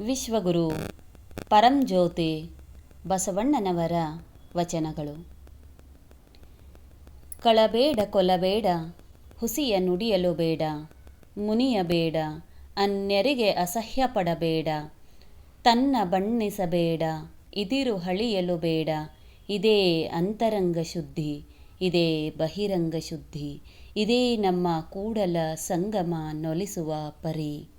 ವಿಶ್ವಗುರು ಪರಂಜ್ಯೋತಿ ಬಸವಣ್ಣನವರ ವಚನಗಳು. ಕಳಬೇಡ ಕೊಲಬೇಡ, ಹುಸಿಯ ನುಡಿಯಲು ಬೇಡ ಮುನಿಯಬೇಡ ಅನ್ಯರಿಗೆ ಅಸಹ್ಯ ಪಡಬೇಡ, ತನ್ನ ಬಣ್ಣಿಸಬೇಡ, ಇದಿರು ಹಳಿಯಲು ಬೇಡ, ಇದೇ ಅಂತರಂಗ ಶುದ್ಧಿ, ಇದೇ ಬಹಿರಂಗ ಶುದ್ಧಿ, ಇದೇ ನಮ್ಮ ಕೂಡಲ ಸಂಗಮ ನೊಲಿಸುವ ಪರಿ.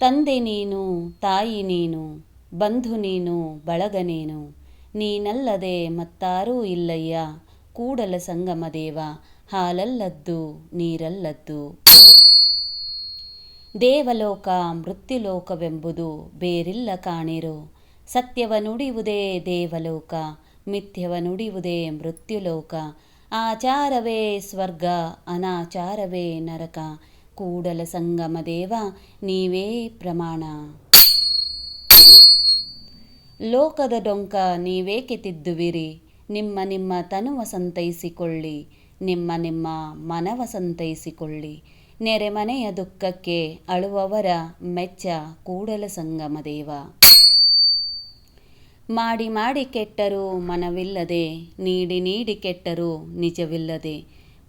ತಂದೆ ನೀನು, ತಾಯಿ ನೀನು, ಬಂಧು ನೀನು, ಬಳಗ ನೀನು, ನೀನಲ್ಲದೆ ಮತ್ತಾರೂ ಇಲ್ಲಯ್ಯ. ಕೂಡಲ ಸಂಗಮ ದೇವ, ಹಾಲಲ್ಲದ್ದು, ನೀರಲ್ಲದ್ದು. ದೇವಲೋಕ, ಮೃತ್ಯುಲೋಕವೆಂಬುದು ಬೇರಿಲ್ಲ ಕಾಣಿರು. ಸತ್ಯವ ನುಡಿಯುವುದೇ ದೇವಲೋಕ, ಮಿಥ್ಯವ ನುಡಿಯುವುದೇ ಮೃತ್ಯುಲೋಕ. ಆಚಾರವೇ ಸ್ವರ್ಗ, ಅನಾಚಾರವೇ ನರಕ. ಕೂಡಲ ಸಂಗಮ ದೇವ, ನೀವೇ ಪ್ರಮಾಣ. ಲೋಕದ ಡೊಂಕ ನೀವೇಕೆ ತಿದ್ದುವಿರಿ? ನಿಮ್ಮ ನಿಮ್ಮ ತನುವ ಸಂತೈಸಿಕೊಳ್ಳಿ, ನಿಮ್ಮ ನಿಮ್ಮ ಮನವ ಸಂತೈಸಿಕೊಳ್ಳಿ. ನೆರೆಮನೆಯ ದುಃಖಕ್ಕೆ ಅಳುವವರ ಮೆಚ್ಚ ಕೂಡಲ ಸಂಗಮ ದೇವ. ಮಾಡಿ ಮಾಡಿ ಕೆಟ್ಟರೂ ಮನವಿಲ್ಲದೆ, ನೀಡಿ ನೀಡಿ ಕೆಟ್ಟರೂ ನಿಜವಿಲ್ಲದೆ,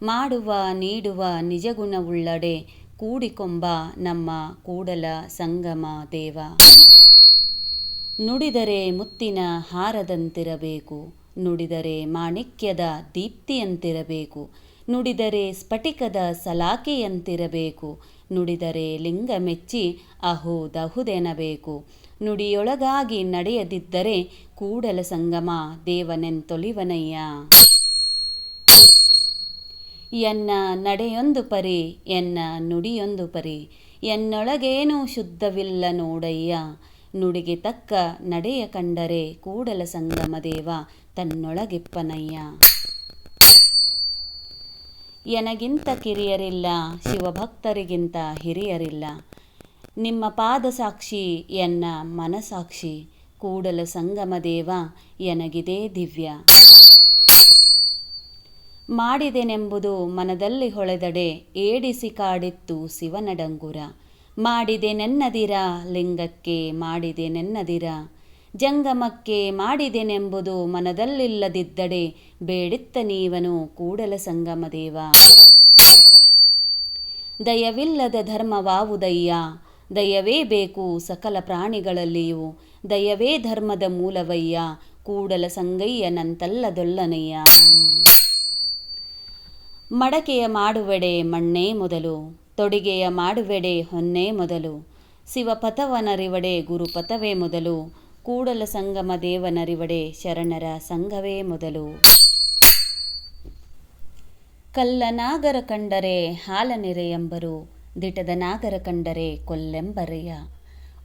ಮಾಡುವ ನೀಡುವ ನಿಜಗುಣವುಳ್ಳಡೆ ಕೂಡಿಕೊಂಬ ನಮ್ಮ ಕೂಡಲ ಸಂಗಮ ದೇವ. ನುಡಿದರೆ ಮುತ್ತಿನ ಹಾರದಂತಿರಬೇಕು, ನುಡಿದರೆ ಮಾಣಿಕ್ಯದ ದೀಪ್ತಿಯಂತಿರಬೇಕು, ನುಡಿದರೆ ಸ್ಫಟಿಕದ ಸಲಾಕೆಯಂತಿರಬೇಕು, ನುಡಿದರೆ ಲಿಂಗ ಮೆಚ್ಚಿ ಅಹೋ ದಹುದೆನಬೇಕು, ನುಡಿಯೊಳಗಾಗಿ ನಡೆಯದಿದ್ದರೆ ಕೂಡಲ ಸಂಗಮ ದೇವನೆಂತೊಲಿವನಯ್ಯ. ಎನ್ನ ನಡೆಯೊಂದು ಪರಿ, ಎನ್ನ ನುಡಿಯೊಂದು ಪರಿ. ಎನ್ನೊಳಗೇನೂ ಶುದ್ಧವಿಲ್ಲ ನೋಡಯ್ಯ. ನುಡಿಗೆ ತಕ್ಕ ನಡೆಯ ಕಂಡರೆ ಕೂಡಲ ಸಂಗಮ ದೇವ ತನ್ನೊಳಗೆಪ್ಪನಯ್ಯ. ಎನಗಿಂತ ಕಿರಿಯರಿಲ್ಲ, ಶಿವಭಕ್ತರಿಗಿಂತ ಹಿರಿಯರಿಲ್ಲ. ನಿಮ್ಮ ಪಾದ ಸಾಕ್ಷಿ, ಎನ್ನ ಮನಸಾಕ್ಷಿ. ಕೂಡಲ ಸಂಗಮ ದೇವ ಎನಗಿದೇ ದಿವ್ಯ. ಮಾಡಿದೆನೆಂಬುದು ಮನದಲ್ಲಿ ಹೊಳೆದಡೆ ಏಡಿಸಿ ಕಾಡಿತ್ತು ಶಿವನಡಂಗುರ. ಮಾಡಿದೆ ನೆನ್ನದಿರ ಲಿಂಗಕ್ಕೆ ಮಾಡಿದೆನೆನ್ನದಿರ. ಜಂಗಮಕ್ಕೆ ಮಾಡಿದೆನೆಂಬುದು ಮನದಲ್ಲಿಲ್ಲದಿದ್ದಡೆ, ಬೇಡಿತ್ತ ನೀವನು ಕೂಡಲ ಸಂಗಮದೇವ. ದಯವಿಲ್ಲದ ಧರ್ಮವಾವುದಯ್ಯ, ದಯವೇ ಬೇಕು ಸಕಲ ಪ್ರಾಣಿಗಳಲ್ಲಿಯೂ. ದಯವೇ ಧರ್ಮದ ಮೂಲವಯ್ಯ, ಕೂಡಲ ಸಂಗಯ್ಯನಂತಲ್ಲದೊಲ್ಲನಯ್ಯ ಮಡಕೆಯ ಮಾಡುವೆಡೆ ಮಣ್ಣೇ ಮೊದಲು, ತೊಡಿಗೆಯ ಮಾಡುವೆಡೆ ಹೊನ್ನೇ ಮೊದಲು, ಶಿವಪಥವನರಿವಡೆ ಗುರುಪಥವೇ ಮೊದಲು, ಕೂಡಲ ಸಂಗಮ ದೇವನರಿವಡೆ ಶರಣರ ಸಂಘವೇ ಮೊದಲು. ಕಲ್ಲ ನಾಗರ ಕಂಡರೆ ಹಾಲನೆರೆಯೆಂಬರು ದಿಟದ ನಾಗರ ಕಂಡರೆ ಕೊಲ್ಲೆಂಬರೆಯ.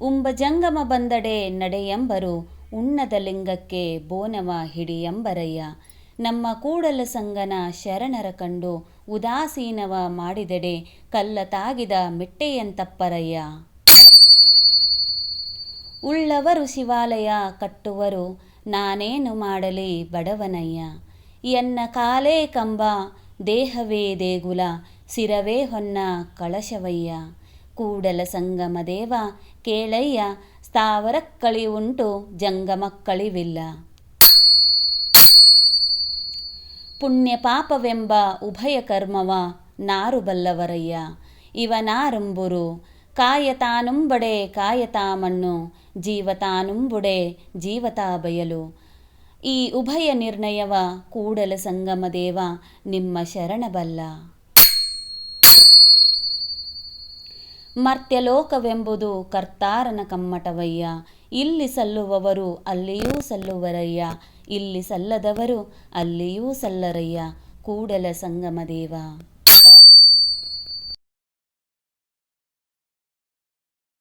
ಉಂಬ ಜಂಗಮ ಬಂದಡೆ ನಡೆಯೆಂಬರು, ಉಣ್ಣದ ಲಿಂಗಕ್ಕೆ ಬೋನವ ಹಿಡಿಯೆಂಬರಯ್ಯ ನಮ್ಮ ಕೂಡಲ ಸಂಗನ ಶರಣರ ಕಂಡು ಉದಾಸೀನವ ಮಾಡಿದೆಡೆ ಕಲ್ಲ ತಾಗಿದ ಮೆಟ್ಟೆಯಂತಪ್ಪರಯ್ಯ. ಉಳ್ಳವರು ಶಿವಾಲಯ ಕಟ್ಟುವರು, ನಾನೇನು ಮಾಡಲಿ ಬಡವನಯ್ಯ. ಎನ್ನ ಕಾಲೇ ಕಂಬ, ದೇಹವೇ ದೇಗುಲ, ಸಿರವೇ ಹೊನ್ನ ಕಳಶವಯ್ಯ. ಕೂಡಲ ಸಂಗಮ ದೇವ ಕೇಳಯ್ಯ, ಸ್ಥಾವರಕ್ಕಳಿ ಉಂಟು, ಜಂಗಮಕ್ಕಳಿವಿಲ್ಲ. ಪುಣ್ಯ ಪಾಪವೆಂಬ ಉಭಯ ಕರ್ಮವ ನಾರು ಬಲ್ಲವರಯ್ಯ ಇವನಾರುಂಬುರು ಕಾಯತಾನುಂಬಡೆ ಕಾಯತಾ ಮಣ್ಣು ಜೀವತಾನುಂಬುಡೆ ಜೀವತಾ ಬಯಲು ಈ ಉಭಯ ನಿರ್ಣಯವ ಕೂಡಲ ಸಂಗಮ ದೇವ ನಿಮ್ಮ ಶರಣಬಲ್ಲ. ಮರ್ತ್ಯಲೋಕವೆಂಬುದು ಕರ್ತಾರನ ಕಮ್ಮಟವಯ್ಯ. ಇಲ್ಲಿ ಸಲ್ಲುವವರು ಅಲ್ಲಿಯೂ ಸಲ್ಲುವರಯ್ಯ ಇಲ್ಲಿ ಸಲ್ಲದವರು ಅಲ್ಲಿಯೂ ಸಲ್ಲರಯ್ಯ ಕೂಡಲ ಸಂಗಮ ದೇವ